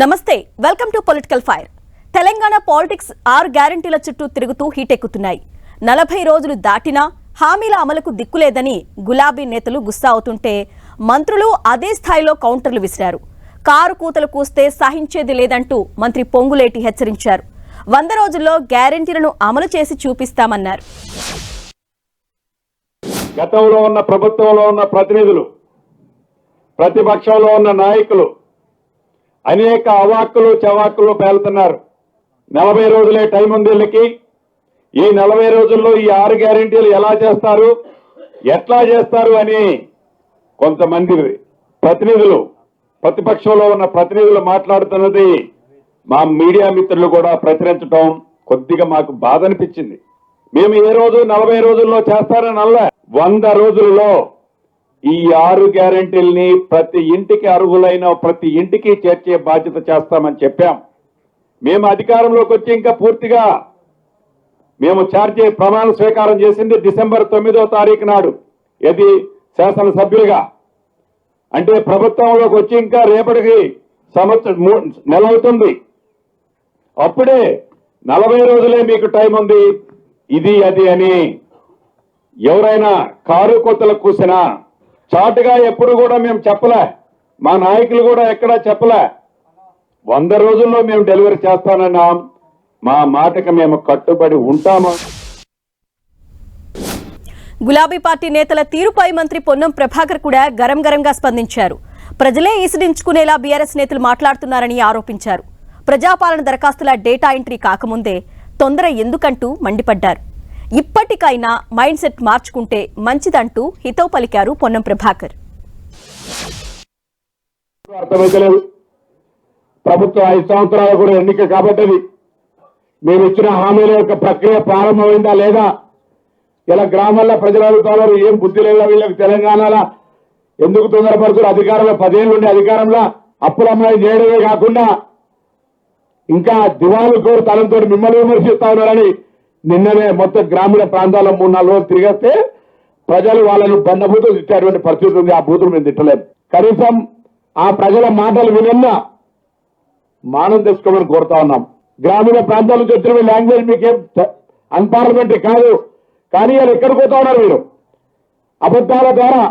నమస్తే welcome to political fire Telangana politics ఆరు గ్యారంటీల చుట్టూ తిరుగుతూ హీటెక్కుతున్నాయి నలభై రోజులు దాటినా హామీల అమలుకు దిక్కులేదని గులాబీ నేతలు గుస్సా అవుతుంటే మంత్రులు అదే స్థాయిలో కౌంటర్లు విసిరారు. కారు కూతలు కూస్తే సహించేది లేదంటూ మంత్రి పొంగులేటి హెచ్చరించారు. వంద రోజుల్లో గ్యారంటీలను అమలు చేసి చూపిస్తామన్నారు. గతంలో ఉన్న ప్రభుత్వంలో ఉన్న ప్రతినిధులు ప్రతిపక్షంలో ఉన్న నాయకులు అనేక అవాక్కులు చవాక్కులు పేలుతున్నారు. నలభై రోజులే టైం ఉంది వీళ్ళకి. ఈ నలభై రోజుల్లో ఈ ఆరు గ్యారంటీలు ఎలా చేస్తారు? ఎట్లా చేస్తారు అని కొంతమంది ప్రతినిధులు ప్రతిపక్షంలో ఉన్న ప్రతినిధులు మాట్లాడుతున్నది మా మీడియా మిత్రులు కూడా ప్రచురించడం కొద్దిగా మాకు బాధ అనిపించింది. మేము ఏ రోజు నలభై రోజుల్లో చేస్తారని అల్ల వంద రోజుల్లో ఈ ఆరు గ్యారెంటీల్ని ప్రతి ఇంటికి అర్హులైన ప్రతి ఇంటికి చేర్చే బాధ్యత చేస్తామని చెప్పాం. మేము అధికారంలోకి వచ్చి ఇంకా పూర్తిగా మేము చార్జీ ప్రమాణ స్వీకారం చేసింది డిసెంబర్ తొమ్మిదో తారీఖు నాడు. ఇది శాసనసభ్యులుగా అంటే ప్రభుత్వంలోకి వచ్చి ఇంకా రేపటికి సంవత్సరం నెల అవుతుంది. అప్పుడే నలభై రోజులే మీకు టైం ఉంది. ఇది అది అని ఎవరైనా కారు కొత్తలకు కూసినా చాటుగా ఎప్పుడు కూడా మేము చెప్పలే. మా నాయకులు కూడా ఎక్కడా చెప్పలే. వంద రోజుల్లో మేము డెలివరీ చేస్తానన్నాం. మా మాటకి మేము కట్టుబడి ఉంటామా? గులాబీ పార్టీ నేతల తీరుపై మంత్రి పొన్నం ప్రభాకర్ కూడా గరం గరంగా స్పందించారు. ప్రజలే ఈసడించుకునేలా బీఆర్ఎస్ నేతలు మాట్లాడుతున్నారని ఆరోపించారు. ప్రజాపాలన దరఖాస్తుల డేటా ఎంట్రీ కాకముందే తొందర ఎందుకంటూ మండిపడ్డారు. ఇప్పటికైనా మైండ్ సెట్ మార్చుకుంటే మంచిదంటూ హితవు పలికారు పొన్నం ప్రభాకర్. ప్రభుత్వం ఐదు సంవత్సరాలు కూడా ఎన్నిక కాబట్టది. మేము ఇచ్చిన హామీల యొక్క ప్రక్రియ ప్రారంభమైందా లేదా? ఇలా గ్రామాల్లో ప్రజలు అడుగుతున్నారు ఏం బుద్ధి లేదా వీళ్ళకి తెలంగాణలో? ఎందుకు తొందరపడుతున్నారు అధికారంలో పదేళ్ళు ఉండే అధికారంలో అప్పుల అమ్మాయి చేయడమే కాకుండా ఇంకా దివాలు కోరు తలంతో మిమ్మల్ని విమర్శిస్తా ఉన్నారని నిన్ననే మొత్తం గ్రామీణ ప్రాంతాల్లో మూడు నాలుగు రోజులు తిరిగేస్తే ప్రజలు వాళ్ళను బండబూతులు తిట్టేటువంటి పరిస్థితి ఉంది. ఆ బూతులు మేము తిట్టలేం. కనీసం ఆ ప్రజల మాటలు వినన్నా మానం తెచ్చుకోమని కోరుతా ఉన్నాం. గ్రామీణ ప్రాంతాల నుంచి వచ్చిన మీ లాంగ్వేజ్ మీకేం అన్పార్లమెంటరీ కాదు. కానీ వాళ్ళు ఎక్కడికి పోతా ఉన్నారు మీరు? అబద్ధాల ద్వారా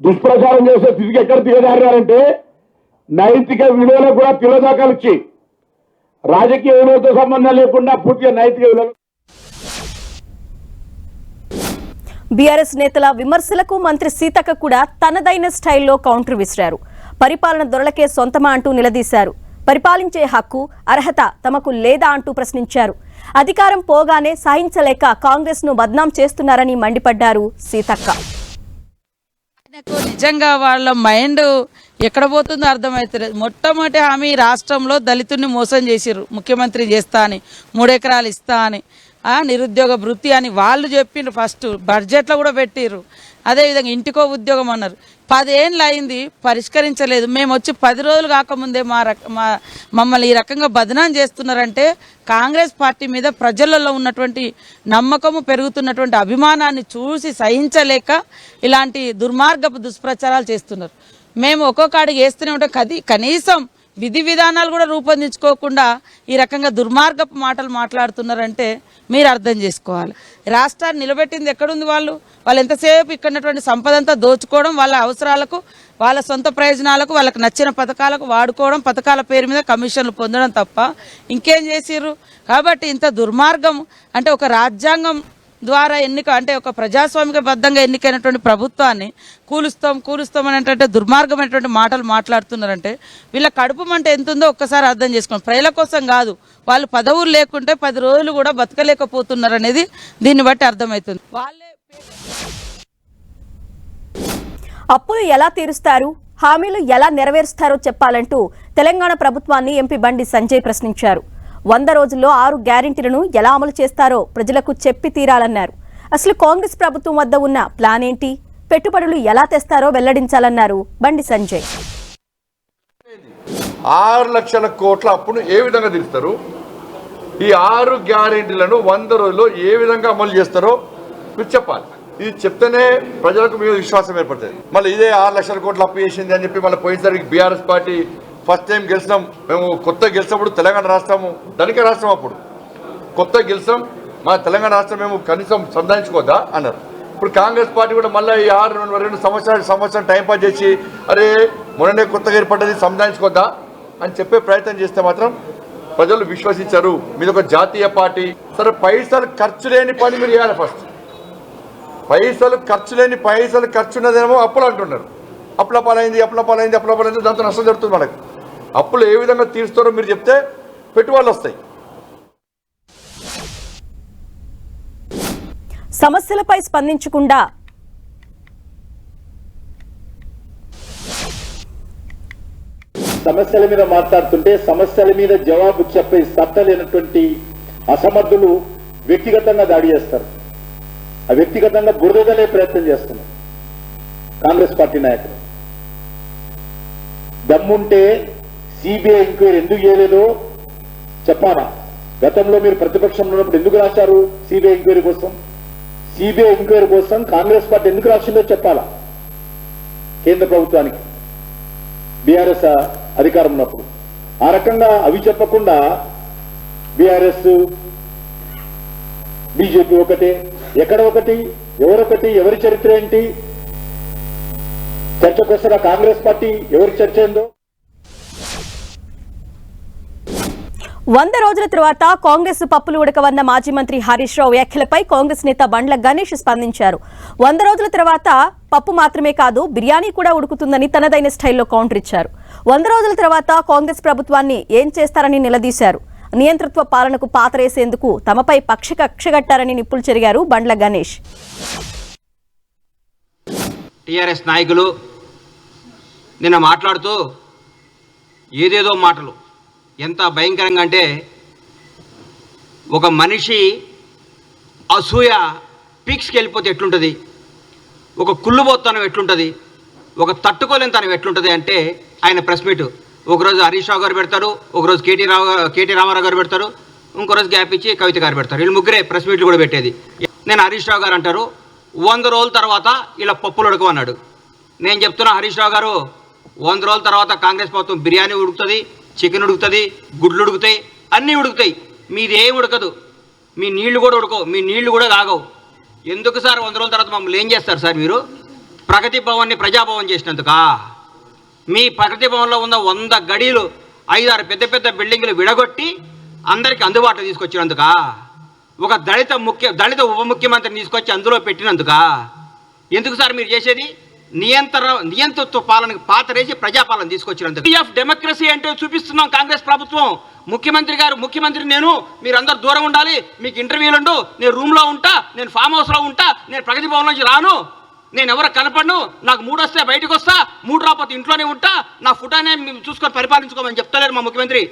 దుష్ప్రచారం చేసే స్థితికి ఎక్కడ దిగజారారంటే నైతిక విలువలకు కూడా తిలోదాకాలు ఇచ్చి రాజకీయ విలువలతో సంబంధం లేకుండా పూర్తిగా నైతిక విలువలు బీఆర్ఎస్ నేతల విమర్శలకు మంత్రి సీతక్క కూడా తనదైన స్టైల్లో కౌంటర్ విసిరారు. పరిపాలన దొరలకే సొంతమా అంటూ నిలదీశారు. పరిపాలించే హక్కు అర్హత తమకు లేదా అంటూ ప్రశ్నించారు. అధికారం పోగానే సహించలేక కాంగ్రెస్ను బద్నాం చేస్తున్నారని మండిపడ్డారు సీతక్క. నిజంగా వాళ్ళ మైండ్ ఎక్కడ పోతుందో అర్థమవుతలేదు మొట్టమొదటి హామీ రాష్ట్రంలో దళితుడిని మోసం చేసిర్రు. ముఖ్యమంత్రి చేస్తా అని మూడెకరాలు ఇస్తా అని. నిరుద్యోగ వృత్తి అని వాళ్ళు చెప్పిండ్రు ఫస్ట్. బడ్జెట్లో కూడా పెట్టిర్రు. అదేవిధంగా ఇంటికో ఉద్యోగం అన్నారు. పదేళ్ళు అయింది పరిష్కరించలేదు. మేము వచ్చి పది రోజులు కాకముందే మా రక మా మమ్మల్ని ఈ రకంగా బదనాం చేస్తున్నారంటే కాంగ్రెస్ పార్టీ మీద ప్రజలలో ఉన్నటువంటి నమ్మకము పెరుగుతున్నటువంటి అభిమానాన్ని చూసి సహించలేక ఇలాంటి దుర్మార్గపు దుష్ప్రచారాలు చేస్తున్నారు. మేము ఒక్కొక్క అడిగి వేస్తూనే ఉంటాం. కది కనీసం విధి విధానాలు కూడా రూపొందించుకోకుండా ఈ రకంగా దుర్మార్గపు మాటలు మాట్లాడుతున్నారంటే మీరు అర్థం చేసుకోవాలి. రాష్ట్రాన్ని నిలబెట్టింది ఎక్కడుంది వాళ్ళు? వాళ్ళు ఎంతసేపు ఇక్కడ ఉన్నటువంటి సంపద అంతా దోచుకోవడం వాళ్ళ అవసరాలకు వాళ్ళ సొంత ప్రయోజనాలకు వాళ్ళకి నచ్చిన పథకాలకు వాడుకోవడం పథకాల పేరు మీద కమిషన్లు పొందడం తప్ప ఇంకేం చేసిర్రు? కాబట్టి ఇంత దుర్మార్గం అంటే ఒక రాజ్యాంగం ద్వారా ఎన్నిక అంటే ఒక ప్రజాస్వామికబద్ధంగా ఎన్నికైనటువంటి ప్రభుత్వాన్ని కూలుస్తాం కూలుస్తాం అనేటువంటి దుర్మార్గమైనటువంటి మాటలు మాట్లాడుతున్నారంటే వీళ్ళ కడుపు మంట ఎంత ఉందో ఒక్కసారి అర్థం చేసుకోండి. ప్రజల కోసం కాదు వాళ్ళు పదవులు లేకుంటే పది రోజులు కూడా బతకలేకపోతున్నారు అనేది దీన్ని బట్టి అర్థమవుతుంది. వాళ్ళే అప్పులు ఎలా తీరుస్తారు? హామీలు ఎలా నెరవేరుస్తారో చెప్పాలంటూ తెలంగాణ ప్రభుత్వాన్ని ఎంపీ బండి సంజయ్ ప్రశ్నించారు. వంద రోజుల్లో ఆరు గ్యారెంటీలను ఎలా అమలు చేస్తారో ప్రజలకు చెప్పి తీరాలన్నారు. అసలు కాంగ్రెస్ ప్రభుత్వం వద్ద ఉన్న ప్లాన్ ఏంటి? పెట్టుబడులు ఎలా తెస్తారో వెల్లడించాలన్నారు బండి సంజయ్. ఆరు లక్షల కోట్ల అప్పును ఏ విధంగా తీరుస్తారు? ఈ ఆరు గ్యారెంటీలను వంద రోజుల్లో ఏ విధంగా అమలు చేస్తారో మీరు చెప్పాలి. ఇది చెప్తేనే ప్రజలకు మీద విశ్వాసం ఏర్పడుతుంది. మళ్ళీ ఇదే ఆరు లక్షల కోట్లు అప్పు చేసింది అని చెప్పి మళ్ళీ పోయినసరికి బీఆర్ఎస్ పార్టీ ఫస్ట్ టైం గెలిచినాం. మేము కొత్త గెలిచినప్పుడు తెలంగాణ రాష్ట్రము ధనిక రాష్ట్రం అప్పుడు. కొత్త గెలిచాం మా తెలంగాణ రాష్ట్రం మేము కనీసం సంధానించుకోదా అన్నారు. ఇప్పుడు కాంగ్రెస్ పార్టీ కూడా మళ్ళీ ఈ ఆరు రెండు రెండు సంవత్సరాలు సంవత్సరం టైం పాస్ చేసి అరే మొన్ననే కొత్తగా ఏర్పడ్డది సంధానించుకోద్దా? అని చెప్పే ప్రయత్నం చేస్తే మాత్రం ప్రజలు విశ్వసించరు. మీద ఒక జాతీయ పార్టీ. సరే పైసలు ఖర్చు లేని పని మీరు చేయాలి ఫస్ట్ పైసలు ఖర్చు లేని పైసలు ఖర్చు ఉన్నదేమో అప్పులు అంటున్నారు. అప్పుల పాలైంది అప్పుల పాలైంది అప్పుల పాలైంది దాంతో నష్టం జరుగుతుంది మనకు. అప్పులు ఏ విధంగా తీరుస్తారో మీరు చెప్తే పెట్టుబడులు వస్తాయి. సమస్యలపై స్పందించకుండా సమస్యల మీద మాట్లాడుతుంటే సమస్యల మీద జవాబు చెప్పే సత్తా లేనటువంటి అసమర్థులు వ్యక్తిగతంగా దాడి చేస్తారు. ఆ వ్యక్తిగతంగా బురదలే ప్రయత్నం చేస్తున్నారు కాంగ్రెస్ పార్టీ నాయకులు. దమ్ముంటే సిబిఐ ఎంక్వైరీ ఎందుకు చేయలేదో చెప్పాలా? గతంలో మీరు ప్రతిపక్షంలో ఉన్నప్పుడు ఎందుకు రాశారు సిబిఐ ఎంక్వైరీ కోసం? సిబిఐ ఎంక్వైరీ కోసం కాంగ్రెస్ పార్టీ ఎందుకు రాసిందో చెప్పాలా? కేంద్ర ప్రభుత్వానికి. బీఆర్ఎస్ అధికారం ఉన్నప్పుడు. ఆ రకంగా అవి చెప్పకుండా బీఆర్ఎస్ బీజేపీ ఒకటే. ఎక్కడ ఒకటి? ఎవరొకటి? ఎవరి చరిత్ర ఏంటి? చర్చకొస్తారా కాంగ్రెస్ పార్టీ ఎవరి చర్చ ఏందో? వంద రోజుల తర్వాత కాంగ్రెస్ పప్పులు ఉడకవన్న మాజీ మంత్రి హరీష్ రావు వ్యాఖ్యలపై కాంగ్రెస్ నేత బండ్ల గణేష్ స్పందించారు. వంద రోజుల తర్వాత పప్పు మాత్రమే కాదు బిర్యానీ కూడా ఉడుకుతుందని తనదైన స్టైల్లో కౌంటర్ ఇచ్చారు. వంద రోజుల తర్వాత కాంగ్రెస్ ప్రభుత్వాన్ని ఏం చేస్తారని నిలదీశారు. నియంతృత్వ పాలనకు పాతరేసేందుకు తమపై పక్ష కక్షగట్టారని నిప్పులు చెరిగారు బండ్ల గణేష్. టీఆర్ఎస్ నాయకులు నిన్న మాట్లాడుతూ ఏదేదో మాటలు. ఎంత భయంకరంగా అంటే ఒక మనిషి అసూయ పీక్స్కి వెళ్ళిపోతే ఎట్లుంటుంది? ఒక కుళ్ళుబోత్తనం ఎట్లుంటుంది? ఒక తట్టుకోలేని తనం ఎట్లుంటుంది అంటే ఆయన ప్రెస్ మీట్. ఒకరోజు హరీష్ రావు గారు పెడతారు ఒకరోజు కేటీ రావు కేటీ రామారావు గారు పెడతారు ఇంకో రోజు గ్యాప్ ఇచ్చి కవిత గారు పెడతారు. వీళ్ళు ముగ్గురే ప్రెస్ మీట్లు కూడా పెట్టేది. నేను హరీష్ రావు గారు అంటారు వంద రోజుల తర్వాత ఇలా పప్పులు అన్నాడు నేను చెప్తున్నా హరీష్ రావు గారు వంద రోజుల తర్వాత కాంగ్రెస్ ప్రభుత్వం బిర్యానీ ఉడుకుతుంది చికెన్ ఉడుకుతుంది గుడ్లు ఉడుకుతాయి అన్నీ ఉడుకుతాయి. మీది ఏం ఉడకదు. మీ నీళ్ళు కూడా ఉడకవు. మీ నీళ్ళు కూడా తాగవు. ఎందుకు సార్ వంద రోజుల తర్వాత మమ్మల్ని ఏం చేస్తారు సార్ మీరు? ప్రగతి భవన్ని ప్రజాభవన్ చేసినందుకా? మీ ప్రగతి భవన్లో ఉన్న వంద గడీలు ఐదారు పెద్ద పెద్ద బిల్డింగ్లు విడగొట్టి అందరికీ అందుబాటులో తీసుకొచ్చినందుకా? ఒక దళిత ముఖ్య దళిత ఉప ముఖ్యమంత్రిని తీసుకొచ్చి అందులో పెట్టినందుకా? ఎందుకు సార్ మీరు చేసేది? నియంత్ర నియంతృత్వ పాలనకు పాతరేసి ప్రజాపాలన తీసుకొచ్చినందుకు. ఆఫ్ డెమోక్రసీ అంటే చూపిస్తున్నాం కాంగ్రెస్ ప్రభుత్వం. ముఖ్యమంత్రి గారు ముఖ్యమంత్రి నేను మీరందరూ దూరం ఉండాలి. మీకు ఇంటర్వ్యూలు ఉండు. నేను రూమ్లో ఉంటా. నేను ఫామ్ హౌస్లో ఉంటా. నేను ప్రగతి భవన్ నుంచి రాను. నేను ఎవరు కనపడను. నాకు మూడు వస్తే బయటకు వస్తా. మూడు రాకపోతే ఇంట్లోనే ఉంటా. నా ఫుటానే మేము చూసుకొని పరిపాలించుకోమని చెప్తలేరు మా ముఖ్యమంత్రి.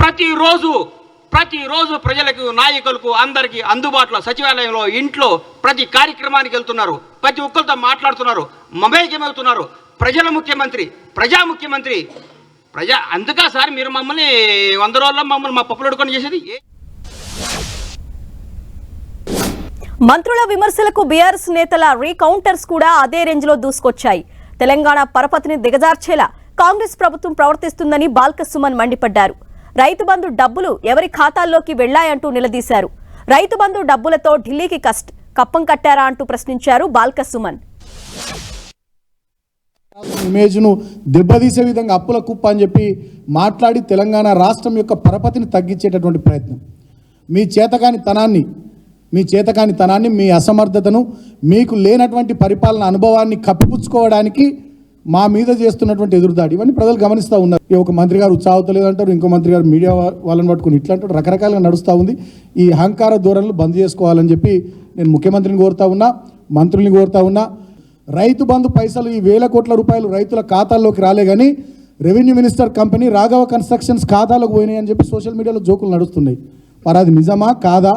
ప్రతిరోజు ప్రతిరోజు ప్రజలకు నాయకులకు అందరికీ అందుబాటులో సచివాలయంలో ఇంట్లో ప్రతి కార్యక్రమానికి వెళ్తున్నారు. ప్రతి ఒక్కరితో మాట్లాడుతున్నారు మమేకమవుతున్నారు. ప్రజల ముఖ్యమంత్రి ప్రజా ముఖ్యమంత్రి. ప్రజా అందుకా సార్ మీరు మమ్మల్ని వంద రోజుల్లో మమ్మల్ని మా పప్పులు చేసేది? మంత్రుల విమర్శలకు బీఆర్ఎస్ నేతల రీకౌంటర్స్ కూడా అదే రేంజ్లో దూసుకొచ్చాయి. తెలంగాణ పరపతిని దిగజార్చేలా కాంగ్రెస్ ప్రభుత్వం ప్రవర్తిస్తుందని బాల్క సుమన్ మండిపడ్డారు. రైతు బంధు డబ్బులు ఎవరి ఖాతాల్లోకి వెళ్ళాయంటూ నిలదీశారు. రైతు బంధు డబ్బులతో ఢిల్లీకి కష్టం. కప్పం కట్టారా అంటూ ప్రశ్నించారు బాల్క సుమన్ ఇమేజ్ను దెబ్బతీసే విధంగా అప్పుల కుప్ప అని చెప్పి మాట్లాడి తెలంగాణ రాష్ట్రం యొక్క పరపతిని తగ్గించేటటువంటి ప్రయత్నం. మీ చేతకాని తనాన్ని మీ చేతకాని తనాన్ని మీ అసమర్థతను మీకు లేనటువంటి పరిపాలన అనుభవాన్ని కప్పిపుచ్చుకోవడానికి మా మీద చేస్తున్నటువంటి ఎదురుదాడి ఇవన్నీ ప్రజలు గమనిస్తూ ఉన్నారు. ఈ ఒక మంత్రి గారు ఉత్సాహతలేదు అంటారు ఇంకో మంత్రి గారు మీడియా వాళ్ళని పట్టుకుని ఇట్లా అంటారు. రకరకాలుగా నడుస్తూ ఉంది. ఈ అహంకార ధోరణులు బంద్ చేసుకోవాలని చెప్పి నేను ముఖ్యమంత్రిని కోరుతా ఉన్నా మంత్రుల్ని కోరుతా ఉన్నా. రైతు బంధు పైసలు ఈ వేల కోట్ల రూపాయలు రైతుల ఖాతాల్లోకి రాలే కానీ revenue minister company Raghava constructions ఖాతాలకు పోయినాయి అని చెప్పి సోషల్ మీడియాలో జోకులు నడుస్తున్నాయి. మరి అది నిజమా కాదా?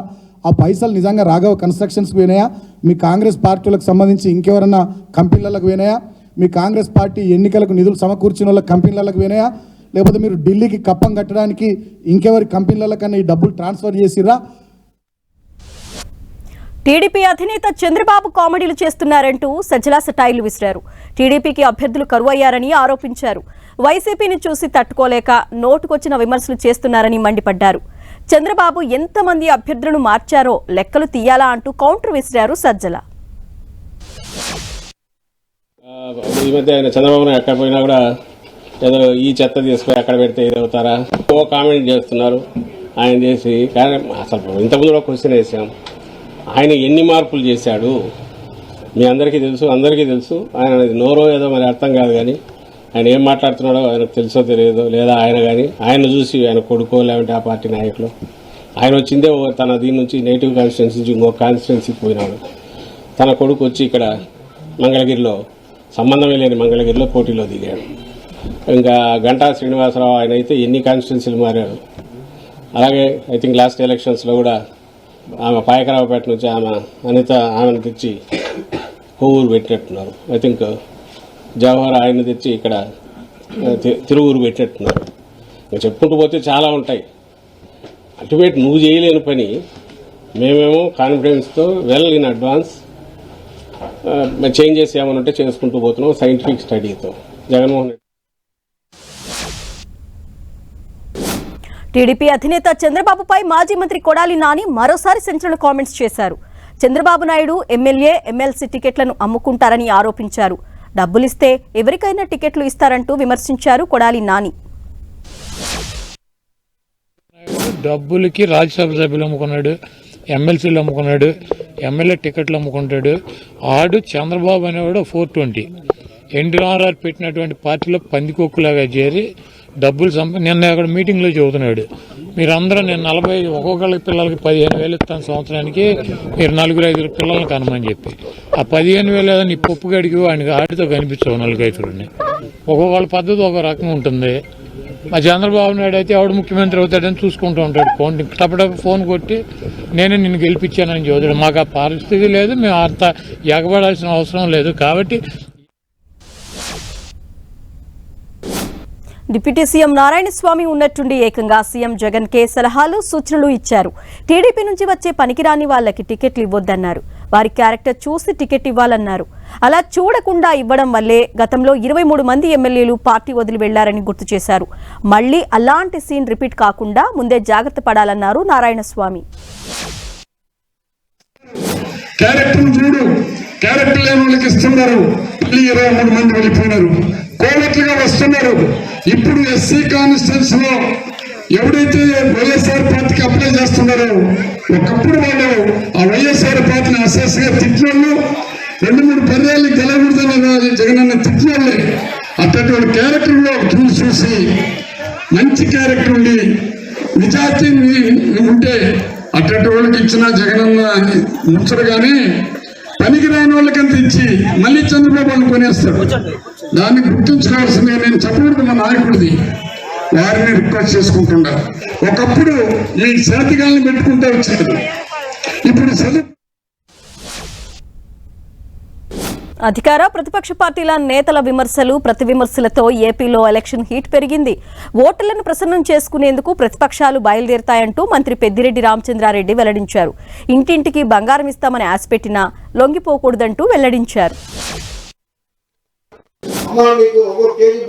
ఆ పైసలు నిజంగా రాఘవ కన్స్ట్రక్షన్స్కి పోయినాయా? మీ కాంగ్రెస్ పార్టీలకు సంబంధించి ఇంకెవరన్నా కంపెనీలకు పోయినాయా? మీ కాంగ్రెస్ పార్టీ ఎన్నికలకు నిధులు సమకూర్చిన వాళ్ళ కంపెనీలకు పోయినాయా లేకపోతే మీరు ఢిల్లీకి కప్పం కట్టడానికి ఇంకెవరి కంపెనీలకన్నా ఈ డబ్బులు ట్రాన్స్ఫర్ చేసిరా టీడీపీ అధినేత చంద్రబాబు కామెడీలు చేస్తున్నారంటూ సజ్జల సటాయిలు విసిరారు. టీడీపీకి అభ్యర్థులు కరువయ్యారని ఆరోపించారు. వైసీపీని చూసి తట్టుకోలేక నోటుకొచ్చిన విమర్శలు చేస్తున్నారని మండిపడ్డారు. చంద్రబాబు ఎంతమంది అభ్యర్థులను మార్చారో లెక్కలు తీయాలా అంటూ కౌంటర్ విసిరారు సజ్జల. ఈ మధ్య ఆయన చంద్రబాబు నాయుడు ఎక్కడ పోయినా కూడా ఏదో ఈ చెత్త తీసుకుని అక్కడ పెడితే ఇది అవుతారా ఓ కామెంట్ చేస్తున్నారు. ఆయన చేసి కానీ అసలు ఇంతకుముందు కూడా క్వశ్చన్ వేసాం. ఆయన ఎన్ని మార్పులు చేశాడు? మీ అందరికీ తెలుసు అందరికీ తెలుసు. ఆయన నోరో ఏదో మరి అర్థం కాదు కానీ ఆయన ఏం మాట్లాడుతున్నాడో ఆయనకు తెలుసో తెలియదో లేదా ఆయన కానీ ఆయన చూసి ఆయన కొడుకో లేదంటే ఆ పార్టీ నాయకులు. ఆయన వచ్చిందే ఓ తన దీని నుంచి నేటివ్ కాన్స్టిట్యున్సీ నుంచి ఇంకో కాన్స్టిట్యున్సీకి పోయినాడు. తన కొడుకు వచ్చి ఇక్కడ మంగళగిరిలో సంబంధమే లేని మంగళగిరిలో పోటీలో దిగాడు. ఇంకా గంటా శ్రీనివాసరావు ఆయన అయితే ఎన్ని కాన్స్టిట్యున్సీలు మారాడు అలాగే ఐ థింక్ లాస్ట్ ఎలక్షన్స్లో కూడా ఆమె పాయకరావుపేట నుంచి ఆమె అనిత ఆమెను తెచ్చి కొవ్వూరు పెట్టినట్టున్నారు. ఐ థింక్ జవహర్ ఆయన తెచ్చి ఇక్కడ తిరువురు తిరువూరు పెట్టినట్టున్నారు. చెప్పుకుంటూ పోతే చాలా ఉంటాయి. అల్టిమేట్ నువ్వు చేయలేని పని. మేమేమో కాన్ఫిడెన్స్తో వెల్ ఇన్ అడ్వాన్స్ చేంజెస్ ఏమైనా ఉంటే చేసుకుంటూ పోతున్నాం. సైంటిఫిక్ స్టడీతో జగన్మోహన్ రెడ్డి. టీడీపీ అధినేత చంద్రబాబుపై మాజీ మంత్రి కొడాలి నాని మరోసారి సంచలన కామెంట్స్ చేశారు. చంద్రబాబు నాయుడు ఎమ్మెల్యే ఎమ్మెల్సీ టికెట్లను అమ్ముకుంటారని ఆరోపించారు. డబ్బులిస్తే ఎవరికైనా టికెట్లు ఇస్తారంటూ విమర్శించారు కొడాలి నాని. డబ్బులకి రాజ్యసభ సభ్యులు అమ్ముకున్నాడు. ఎమ్మెల్సీలు అమ్ముకున్నాడు ఎమ్మెల్యే టికెట్లు అమ్ముకుంటాడు. ఆడు చంద్రబాబు అనేవాడు ఫోర్ ట్వంటీ ఎన్టీఆర్ఆర్ పెట్టినటువంటి పార్టీలో పందికొక్కులాగా చేరి డబ్బులు సంప నిన్న అక్కడ మీటింగ్లో చెబుతున్నాడు. మీరందరూ నేను నలభై ఒక్కొక్కళ్ళ పిల్లలకి పదిహేను వేలు ఇస్తాను సంవత్సరానికి మీరు నలుగురు ఐదుగురు పిల్లల్ని కనమని చెప్పి. ఆ పదిహేను వేలు ఏదో నీ పప్పు గడికి వాడికి ఆడితో కనిపించవు నలుగురు ఐదుగురిని. ఒక్కొక్కళ్ళ పద్ధతి ఒక రకం ఉంటుంది. మా చంద్రబాబు నాయుడు అయితే ఎవడు ముఖ్యమంత్రి అవుతాడని చూసుకుంటూ ఉంటాడు. ఫోన్ టపటప్ ఫోన్ కొట్టి నేనే నిన్ను గెలిపించానని చదువుతాడు మాకు ఆ పరిస్థితి లేదు మేము అంత ఎగబడాల్సిన అవసరం లేదు కాబట్టి డిప్యూటీ సీఎం నారాయణ స్వామి ఉన్నట్టుండి ఏకంగా సీఎం జగన్ కే సలహాలు సూచనలు ఇచ్చారు. టీడీపీ నుంచి వచ్చే పనికిరాని వాళ్ళకి టికెట్లు ఇవ్వొద్దన్నారు. వారి క్యారెక్టర్ చూసి టికెట్ ఇవ్వాలన్నారు. అలా చూడకుండా ఇవ్వడం వల్లే గతంలో ఇరవై మూడు మంది ఎమ్మెల్యేలు పార్టీ వదిలి వెళ్ళారని గుర్తు చేశారు. మళ్ళీ అలాంటి సీన్ రిపీట్ కాకుండా ముందే జాగ్రత్త పడాలన్నారు నారాయణ స్వామి క్యారెక్టర్ చూడు. క్యారెక్టర్ లేని వాళ్ళకి ఇస్తున్నారు. మళ్ళీ ఇరవై మూడు మంది వెళ్ళిపోయినారు కోవట్లుగా వస్తున్నారు. ఇప్పుడు ఎస్సీ కాన్స్టిట్యూన్స్లో ఎవడైతే వైఎస్ఆర్ పార్టీకి అప్లై చేస్తున్నారో ఒకప్పుడు వాళ్ళు ఆ వైఎస్ఆర్ పార్టీని అసెస్గా తిట్టినోళ్ళు రెండు మూడు పర్యాలు జగన్ అన్న తిట్టినోళ్ళే. అటువంటి క్యారెక్టర్లో చూసి చూసి మంచి క్యారెక్టర్ ఉండి నిజాతి ఉంటే అట్టటి వాళ్ళకి ఇచ్చిన జగనన్న ముచ్చరు కానీ పనికి రాని వాళ్ళకంత ఇచ్చి మళ్ళీ చంద్రబాబు వాళ్ళు కొనేస్తారు. దాన్ని గుర్తుంచుకోవాల్సిందిగా నేను చెప్పకూడదు మా నాయకుడిది. వారిని రిక్వెస్ట్ చేసుకుంటున్నా. ఒకప్పుడు మీ శాతిగాల్ని పెట్టుకుంటే వచ్చారు ఇప్పుడు చదువు అధికార ప్రతిపక్ష పార్టీల నేతల విమర్శలు ప్రతి విమర్శలతో ఏపీలో ఎలక్షన్ హీట్ పెరిగింది. ఓటర్లను ప్రసన్నం చేసుకునేందుకు ప్రతిపక్షాలు బయలుదేరతాయంటూ మంత్రి పెద్దిరెడ్డి రామచంద్రారెడ్డి వెల్లడించారు. ఇంటింటికి బంగారం ఇస్తామని ఆశ పెట్టినా లొంగిపోకూడదంటూ వెల్లడించారు.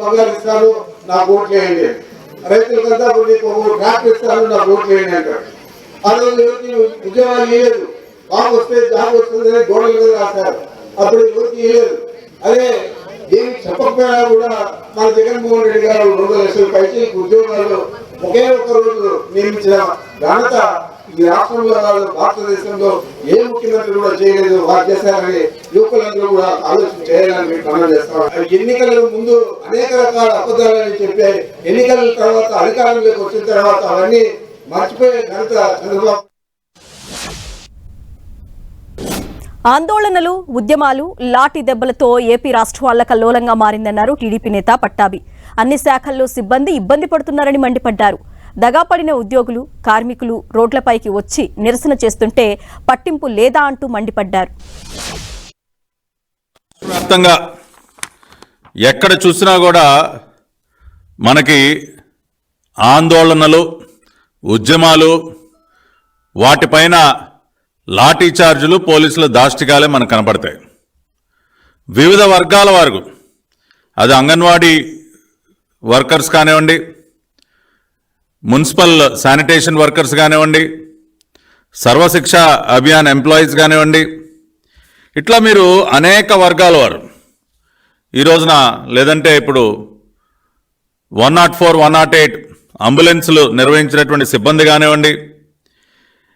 బంగారు రైతులకంతా ఇప్పుడు నీకు ఒక్కొక్క ఇస్తాను నాకు ఓట్లు వేయండి అంటాడు ఆ రోజు యువతి ఉద్యోగాలు ఇవ్వలేదు బాబు వస్తే జాబ్ వస్తుందని గోడల మీద రాశారు. అప్పుడు ఎవరికి ఇవ్వలేదు అదే ఏమి చెప్పకపోయినా కూడా మన జగన్మోహన్ రెడ్డి గారు రెండు లక్షల పైకి ఉద్యోగాలు ఒకే ఒక్క రోజు నియమించిన ఘనత ఈ రాష్ట్రంలో కాదు భారతదేశంలో ఏ ముఖ్యమంత్రి కూడా చేయలేదు వారు చేశారని యువకులందరూ కూడా ఆలోచన చేయాలని మీకు మనం చేస్తాం ఎన్నికల ముందు అనేక రకాల అబద్ధాలని చెప్పే ఎన్నికల తర్వాత అధికారంలోకి వచ్చిన తర్వాత అవన్నీ మర్చిపోయే ఘనత చంద్రబాబు. ఆందోళనలు ఉద్యమాలు లాఠీ దెబ్బలతో ఏపీ రాష్ట్రాల కల్లోలంగా మారిందన్నారు టీడీపీ నేత పట్టాభి. అన్ని శాఖల్లో సిబ్బంది ఇబ్బంది పడుతున్నారని మండిపడ్డారు. దగాపడిన ఉద్యోగులు కార్మికులు రోడ్లపైకి వచ్చి నిరసన చేస్తుంటే పట్టింపు లేదా అంటూ మండిపడ్డారు. వ్యాప్తంగా ఎక్కడ చూసినా కూడా మనకి ఆందోళనలు ఉద్యమాలు వాటిపైన లాఠీ చార్జీలు పోలీసుల దాష్టికాలే మనకు కనపడతాయి. వివిధ వర్గాల వారు అది అంగన్వాడీ వర్కర్స్ కానివ్వండి మున్సిపల్ శానిటేషన్ వర్కర్స్ కానివ్వండి సర్వశిక్ష అభియాన్ ఎంప్లాయీస్ కానివ్వండి ఇట్లా మీరు అనేక వర్గాల వారు. ఈ రోజున లేదంటే ఇప్పుడు one not four one not eight అంబులెన్సులు నిర్వహించినటువంటి సిబ్బంది కానివ్వండి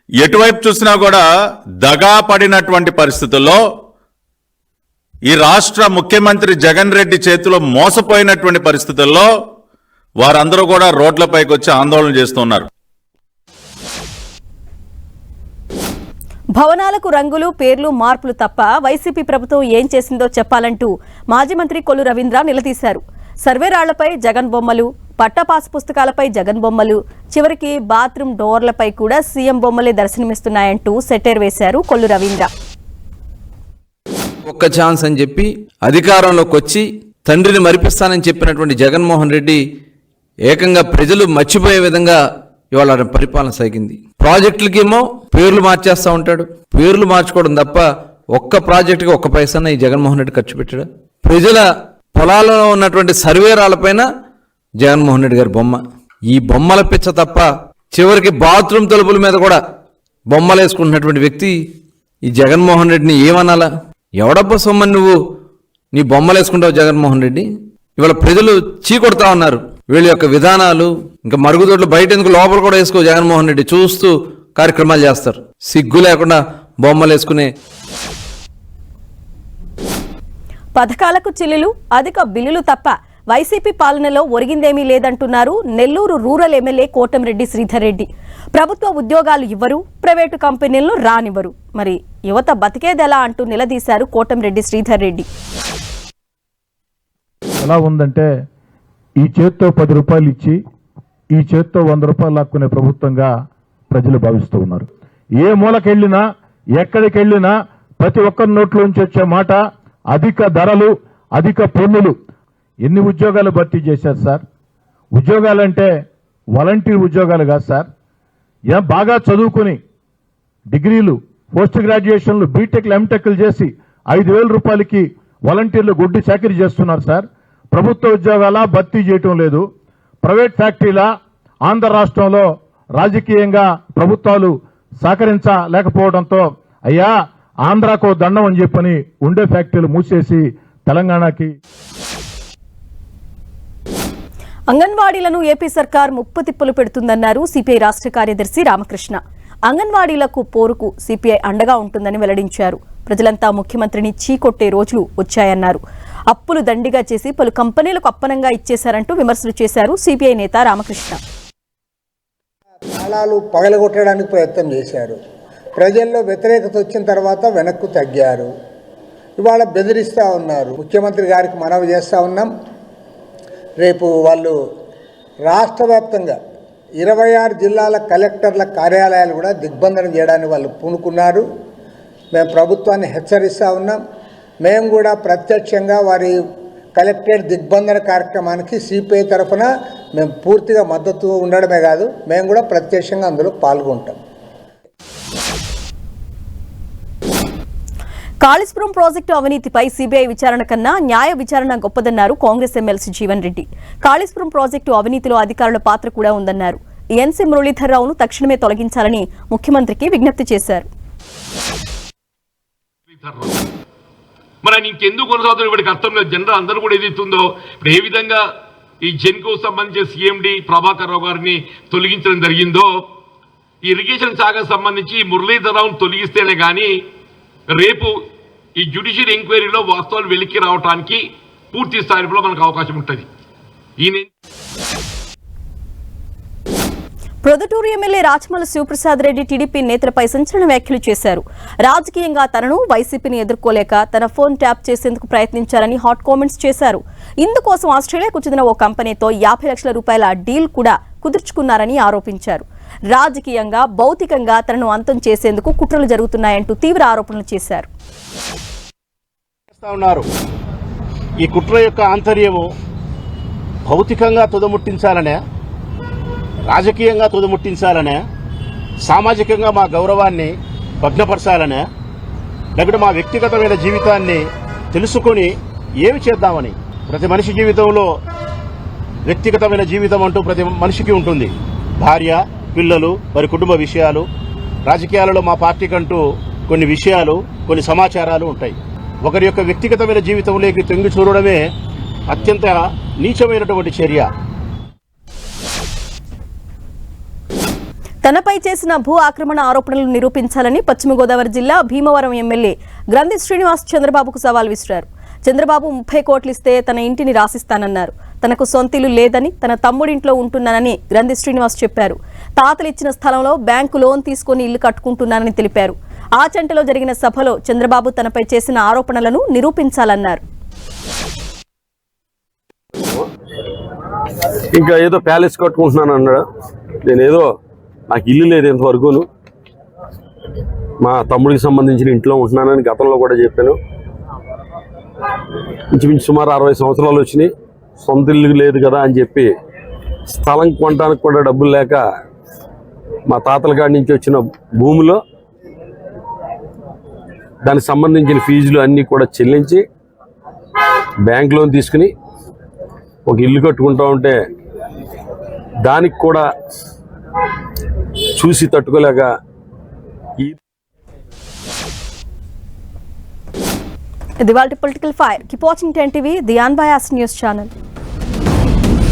ఎటువైపు చూసినా కూడా దగా పడినటువంటి పరిస్థితుల్లో ఈ రాష్ట్ర ముఖ్యమంత్రి జగన్ రెడ్డి చేతిలో మోసపోయినటువంటి పరిస్థితుల్లో వారందరూ కూడా రోడ్లపైకి వచ్చి ఆందోళన చేస్తున్నారు. భవనాలకు రంగులు పేర్లు మార్పులు తప్ప వైసీపీ ప్రభుత్వం ఏం చేసిందో చెప్పాలంటూ మాజీ మంత్రి కొల్లు రవీంద్ర నిలదీశారు. సర్వే రాళ్ళపై జగన్ బొమ్మలు పట్టపాస్ పుస్తకాలపై జగన్ బొమ్మలు చివరికి బాత్రూమ్ డోర్లపై కూడా సీఎం బొమ్మలే దర్శనమిస్తున్నాయంటూ సెటైర్ వేశారు కొల్లు రవీంద్ర. ఒక్క ఛాన్స్ అని చెప్పి అధికారంలోకి వచ్చి తండ్రిని మరిపిస్తానని చెప్పినటువంటి జగన్మోహన్ రెడ్డి ఏకంగా ప్రజలు మర్చిపోయే విధంగా ఇవాళ ఆయన పరిపాలన సాగింది. ప్రాజెక్టులకేమో పేర్లు మార్చేస్తూ ఉంటాడు. పేర్లు మార్చుకోవడం తప్ప ఒక్క ప్రాజెక్టుకి ఒక్క పైసా ఈ జగన్మోహన్ రెడ్డి ఖర్చు పెట్టాడు? ప్రజల పొలాలలో ఉన్నటువంటి సర్వేరాలపైన జగన్మోహన్ రెడ్డి గారి బొమ్మ. ఈ బొమ్మల పిచ్చ తప్ప చివరికి బాత్రూమ్ తలుపుల మీద కూడా బొమ్మలు వేసుకుంటున్నటువంటి వ్యక్తి ఈ జగన్మోహన్ రెడ్డిని ఏమనాలా? ఎవడబ్బ సొమ్మని నువ్వు? నీ బొమ్మలు వేసుకుంటావు జగన్మోహన్ రెడ్డి. ఇవాళ ప్రజలు చీకొడతా ఉన్నారు. వీళ్ళ యొక్క విధానాలు ఇంకా మరుగుదొడ్లు బయట ఎందుకు లోపల కూడా వేసుకో జగన్మోహన్ రెడ్డి చూస్తూ కార్యక్రమాలు చేస్తారు. సిగ్గు లేకుండా బొమ్మలు వేసుకునే పథకాలకు చిల్లులు అధిక బిల్లులు తప్ప వైసీపీ పాలనలో ఒరిగిందేమీ లేదంటున్నారు నెల్లూరు రూరల్ ఎమ్మెల్యే కోటంరెడ్డి శ్రీధర్ రెడ్డి. ప్రభుత్వ ఉద్యోగాలు ఇవ్వరు ప్రైవేటు కంపెనీలను రానివ్వరు. మరి యువత బతికేదెలా అంటూ నిలదీశారు కోటంరెడ్డి శ్రీధర్ రెడ్డి. ఎలా ఉందంటే ఈ చేత్తో పది రూపాయలు ఇచ్చి ఈ చేత్తో వంద రూపాయలు లాక్కునే ప్రభుత్వంగా ప్రజలు భావిస్తూ ఉన్నారు. ఏ మూలకెళ్ళినా ఎక్కడికి వెళ్ళినా ప్రతి ఒక్కరి నోట్లోంచి వచ్చే మాట అధిక ధరలు అధిక పన్నులు. ఎన్ని ఉద్యోగాలు భర్తీ చేశారు సార్? ఉద్యోగాలంటే వాలంటీర్ ఉద్యోగాలు కాదు సార్. ఏ బాగా చదువుకుని డిగ్రీలు పోస్ట్ గ్రాడ్యుయేషన్లు బీటెక్లు ఎంటెక్లు చేసి ఐదు వేల రూపాయలకి వాలంటీర్లు గుడ్డి చాకరీ చేస్తున్నారు సార్. ప్రభుత్వ ఉద్యోగాల భర్తీ చేయటం లేదు. ప్రైవేట్ ఫ్యాక్టరీల ఆంధ్ర రాష్ట్రంలో రాజకీయంగా ప్రభుత్వాలు సహకరించలేకపోవడంతో అయ్యా ఆంధ్రాకో దండం అని చెప్పని ఉండే ఫ్యాక్టరీలు మూసేసి తెలంగాణకి అంగన్వాడీలను ఏపీ సర్కార్ ముప్పు తిప్పలు పెడుతుందన్నారు సిపిఐ రాష్ట్ర కార్యదర్శి రామకృష్ణ. అంగన్వాడీలకు పోరుకు సిపిఐ అండగా ఉంటుందని వెల్లడించారు. ప్రజలంతా ముఖ్యమంత్రిని చీకొట్టే రోజులు వచ్చాయన్నారు. అప్పులు దండిగా చేసి పలు కంపెనీలకు అప్పనంగా ఇచ్చేశారంటూ విమర్శలు చేశారు సిపిఐ నేత రామకృష్ణ. కాలాలు పగలగొట్టడానికి ప్రయత్నం చేశారు. ప్రజల్లో వ్యతిరేకత వచ్చిన తర్వాత వెనక్కు తగ్గారు. ఇవాళ బెదిరిస్తూ ఉన్నారు. ముఖ్యమంత్రి గారికి మనవి చేస్తూ ఉన్నాం. రేపు వాళ్ళు రాష్ట్ర వ్యాప్తంగా ఇరవై ఆరు జిల్లాల కలెక్టర్ల కార్యాలయాలు కూడా దిగ్బంధనం చేయడానికి వాళ్ళు పూనుకున్నారు. మేము ప్రభుత్వాన్ని హెచ్చరిస్తూ ఉన్నాం. మేము కూడా ప్రత్యక్షంగా వారి కలెక్టరేట్ దిగ్బంధన కార్యక్రమానికి సిపిఐ తరఫున మేము పూర్తిగా మద్దతు ఉండడమే కాదు మేము కూడా ప్రత్యక్షంగా అందులో పాల్గొంటాం. కాళేశ్వరం ప్రాజెక్టు అవినీతిపై సిబిఐ విచారణ కన్నా న్యాయ విచారణ గొప్పదన్నారు కాంగ్రెస్ ఎమ్మెల్సీ జీవన్ రెడ్డి. కాళేశ్వరం ప్రాజెక్టు అవినీతిలో అధికారుల పాత్ర కూడా ఉందన్నారు. ఎన్సీ మురళీధర్రావును తక్షణమే తొలగించాలని ముఖ్యమంత్రికి విజ్ఞప్తి చేశారు. మరి ఆయన ఇంకెందుకు కొనసాగుతుంది ఇప్పటికి అర్థం లేదు. జనరల్ అందరూ కూడా ఏదైతుందో ఇప్పుడు ఏ విధంగా ఈ జెన్కు సంబంధించిన సీఎండి ప్రభాకర్ రావు గారిని తొలగించడం జరిగిందో ఈ ఇరిగేషన్ శాఖకు సంబంధించి మురళీధరరావును తొలగిస్తేనే కానీ రేపు ఈ జ్యుడిషియల్ ఎంక్వైరీలో వాస్తవాలు వెలికి రావడానికి పూర్తి స్థాయిలో మనకు అవకాశం ఉంటుంది. ఈయన ప్రొదటూరు ఎమ్మెల్యే రాచమల శివప్రసాద్ రెడ్డి టీడీపీ నేతలపై సంచలన వ్యాఖ్యలు చేశారు. రాజకీయంగా తనను వైసీపీని ఎదుర్కోలేక తన ఫోన్ ట్యాప్ చేసేందుకు ప్రయత్నించారని హాట్ కామెంట్స్ చేశారు. ఇందుకోసం ఆస్ట్రేలియాకు చెందిన ఓ కంపెనీతో యాభై లక్షల రూపాయల డీల్ కూడా కుదుర్చుకున్నారని ఆరోపించారు. రాజకీయంగా భౌతికంగా తనను అంతం చేసేందుకు కుట్రలు జరుగుతున్నాయంటూ తీవ్ర ఆరోపణలు చేశారు. ఈ కుట్ర యొక్క ఆంతర్యము భౌతికంగా తుదముట్టించాలనే రాజకీయంగా తుదముట్టించాలనే సామాజికంగా మా గౌరవాన్ని భగ్నపరచాలనే లేకుంటే మా వ్యక్తిగతమైన జీవితాన్ని తెలుసుకొని ఏమి చేద్దామని ప్రతి మనిషి జీవితంలో వ్యక్తిగతమైన జీవితం అంటూ ప్రతి మనిషికి ఉంటుంది. భార్య పిల్లలు వారి కుటుంబ విషయాలు రాజకీయాలలో మా పార్టీకంటూ కొన్ని విషయాలు కొన్ని సమాచారాలు ఉంటాయి. ఒకరి యొక్క వ్యక్తిగతమైన జీవితంలోకి తొంగి చూడడమే అత్యంత నీచమైనటువంటి చర్య. తనపై చేసిన భూ ఆక్రమణ ఆరోపణలు నిరూపించాలని పశ్చిమ గోదావరి జిల్లా భీమవరం ఎమ్మెల్యే గ్రంథి శ్రీనివాస్ చంద్రబాబుకు సవాల్ విసిరారు. చంద్రబాబు ముప్పై కోట్లు ఇస్తే తన ఇంటిని రాసిస్తానన్నారు. తనకు సొంతిల్లు లేదని తన తమ్ముడింట్లో ఉంటున్నానని గ్రంథి శ్రీనివాస్ చెప్పారు. తాతలు ఇచ్చిన స్థలంలో బ్యాంకు లోన్ తీసుకుని ఇల్లు కట్టుకుంటున్నానని తెలిపారు. ఆ జరిగిన సభలో చంద్రబాబు తనపై చేసిన ఆరోపణలను నిరూపించాలన్నారు. ఇంకా ఏదో ప్యాలెస్ కట్టుకుంటున్నాను అన్నాడు నేను ఏదో నాకు ఇల్లు లేదు ఇంతవరకును. మా తమ్ముడికి సంబంధించిన ఇంట్లో ఉంటున్నానని గతంలో కూడా చెప్పాను. ఇంచుమించు సుమారు అరవై సంవత్సరాలు వచ్చినాయి. సొంత ఇల్లు లేదు కదా అని చెప్పి స్థలం కొనడానికి కూడా డబ్బులు లేక మా తాతల కాడి నుంచి వచ్చిన భూమిలో దానికి సంబంధించిన ఫీజులు అన్నీ కూడా చెల్లించి బ్యాంక్ లోన్ తీసుకుని ఒక ఇల్లు కట్టుకుంటా ఉంటే దానికి కూడా చూసి తట్టుకోలేక ఈ ఇది వాళ్ళ political fire. Keep watching ten TV the unbiased news channel.